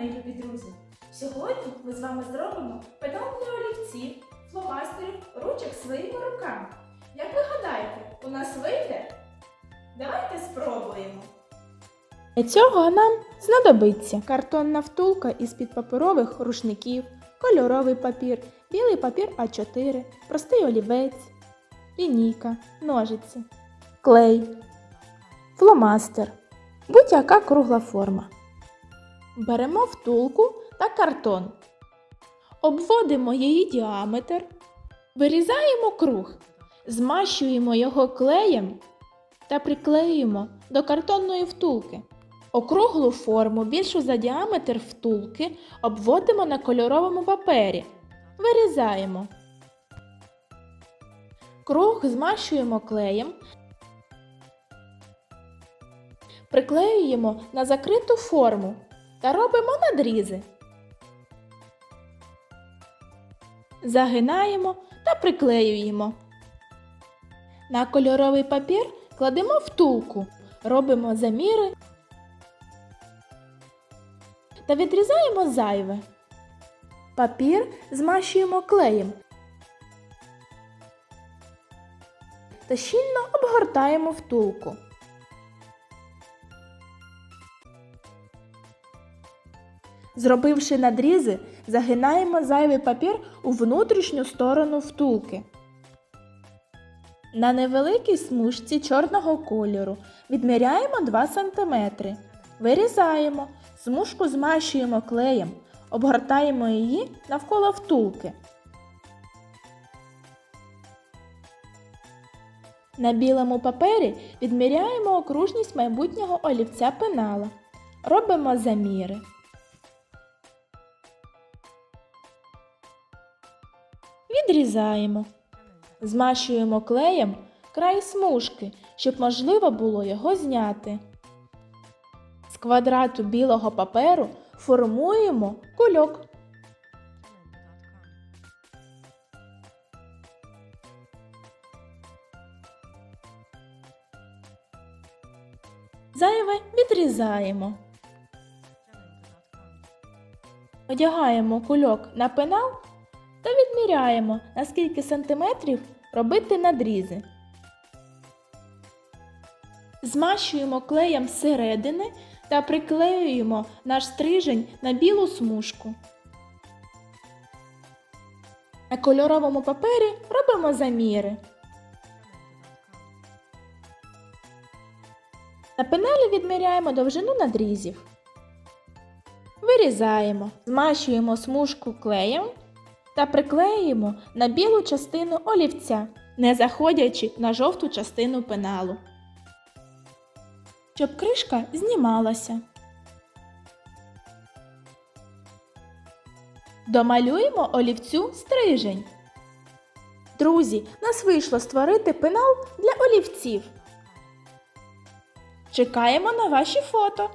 мої любі друзі! Сьогодні ми з вами зробимо педал для олівців, фломастерів, ручок своїми руками. Як ви гадаєте, у нас вийде? Давайте спробуємо. Для цього нам знадобиться картонна втулка із-під паперових рушників, кольоровий папір, білий папір А4, простий олівець, лінійка, ножиці, клей, фломастер, будь-яка кругла форма. Беремо втулку та картон. Обводимо її діаметр, вирізаємо круг, змащуємо його клеєм та приклеюємо до картонної втулки. Округлу форму більшу за діаметр втулки обводимо на кольоровому папері. Вирізаємо. Круг змащуємо клеєм. Приклеюємо на закриту форму та робимо надрізи. Загинаємо та приклеюємо. На кольоровий папір кладемо втулку, робимо заміри та відрізаємо зайве. Папір змащуємо клеєм та щільно обгортаємо втулку. Зробивши надрізи, загинаємо зайвий папір у внутрішню сторону втулки. На невеликій смужці чорного кольору відміряємо 2 см. Вирізаємо, смужку змащуємо клеєм, обгортаємо її навколо втулки. На білому папері відміряємо окружність майбутнього олівця пенала. Робимо заміри. Відрізаємо. Змащуємо клеєм край смужки, щоб можливо було його зняти. З квадрату білого паперу формуємо кульок. Зайве відрізаємо. Одягаємо кульок на пенал та відміряємо, на скільки сантиметрів робити надрізи. Змащуємо клеєм зсередини та приклеюємо наш стрижень на білу смужку. На кольоровому папері робимо заміри. На пеналі відміряємо довжину надрізів. Вирізаємо, змащуємо смужку клеєм та приклеюємо на білу частину олівця, не заходячи на жовту частину пеналу. Щоб кришка знімалася. Домалюємо олівцю стрижень. Друзі, нас вийшло створити пенал для олівців. Чекаємо на ваші фото.